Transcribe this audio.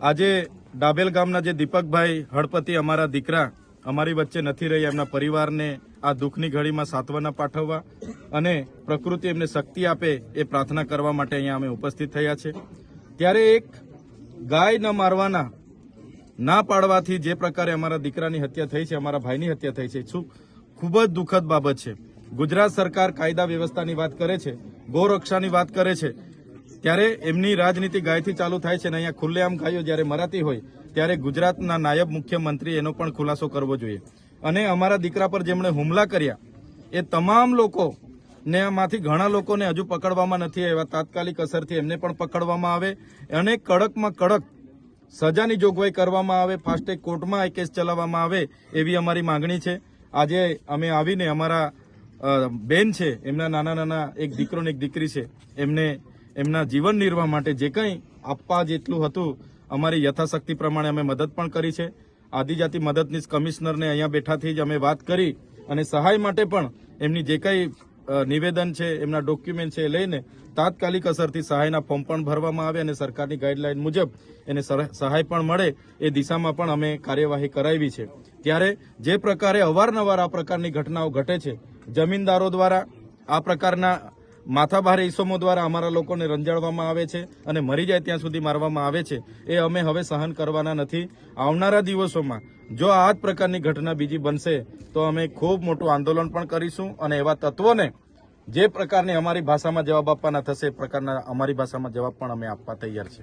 આજે ડાબેલ ગામના જે દીપકભાઈ હળપતિ અમારા દીકરા અમારી વચ્ચે નથી રહ્યા, એમના પરિવારને આ દુઃખની ઘડીમાં સાંત્વના પાઠવવા અને પ્રકૃતિ એમને શક્તિ આપે એ પ્રાર્થના કરવા માટે અહીંયા અમે ઉપસ્થિત થયા છે. ત્યારે એક ગાય ન મારવાના, ના પાડવાથી જે પ્રકારે અમારા દીકરાની હત્યા થઈ છે, અમારા ભાઈની હત્યા થઈ છે શું ખૂબ જ દુઃખદ બાબત છે. ગુજરાત સરકાર કાયદા વ્યવસ્થાની વાત કરે છે, ગૌરક્ષાની વાત કરે છે. ત્યારે એમની રાજનીતિ ગાયથી ચાલુ થાય છે અને અહીંયા ખુલ્લેઆમ ગાયો જ્યારે મરાતી હોય, ત્યારે ગુજરાતના નાયબ મુખ્યમંત્રી એનો પણ ખુલાસો કરવો જોઈએ. અને અમારા દીકરા પર જેમણે હુમલા કર્યા, એ તમામ લોકો ને આમાંથી ઘણા લોકોને હજુ પકડવામાં નથી આવ્યા. તાત્કાલિક અસરથી એમને પણ પકડવામાં આવે અને કડકમાં કડક સજાની જોગવાઈ કરવામાં આવે, ફાસ્ટેગ કોર્ટમાં આ કેસ ચલાવવામાં આવે એવી અમારી માંગણી છે. આજે અમે આવીને અમારા બેન છે, એમના નાના નાના એક દીકરો ને એક દીકરી છે, એમને એમના જીવન નિર્વાહ માટે જે કંઈ આપવા જેટલું હતું, અમારી યથાશક્તિ પ્રમાણે અમે મદદ પણ કરી છે. આદિજાતિ મદદનીશ કમિશનરને અહીંયા બેઠાથી જ અમે વાત કરી અને સહાય માટે પણ એમની જે કંઈ નિવેદન છે, એમના ડોક્યુમેન્ટ છે એ લઈને તાત્કાલિક અસરથી સહાયના ફોર્મ પણ ભરવામાં આવે અને સરકારની ગાઈડલાઈન મુજબ એને સહાય પણ મળે એ દિશામાં પણ અમે કાર્યવાહી કરાવી છે. ત્યારે જે પ્રકારે અવારનવાર આ પ્રકારની ઘટનાઓ ઘટે છે, જમીનદારો દ્વારા આ પ્રકારના માથાભારે ઈસમો દ્વારા અમારા લોકોને રંજાડવામાં આવે છે અને મરી જાય ત્યાં સુધી મારવામાં આવે છે. એ અમે હવે સહન કરવાના નથી. આવનારા દિવસોમાં જો આ જ પ્રકારની ઘટના બીજી બનશે, તો અમે ખૂબ મોટું આંદોલન પણ કરીશું અને એવા તત્વોને જે પ્રકારની અમારી ભાષામાં જવાબ આપવાના થશે, એ પ્રકારના અમારી ભાષામાં જવાબ પણ અમે આપવા તૈયાર છે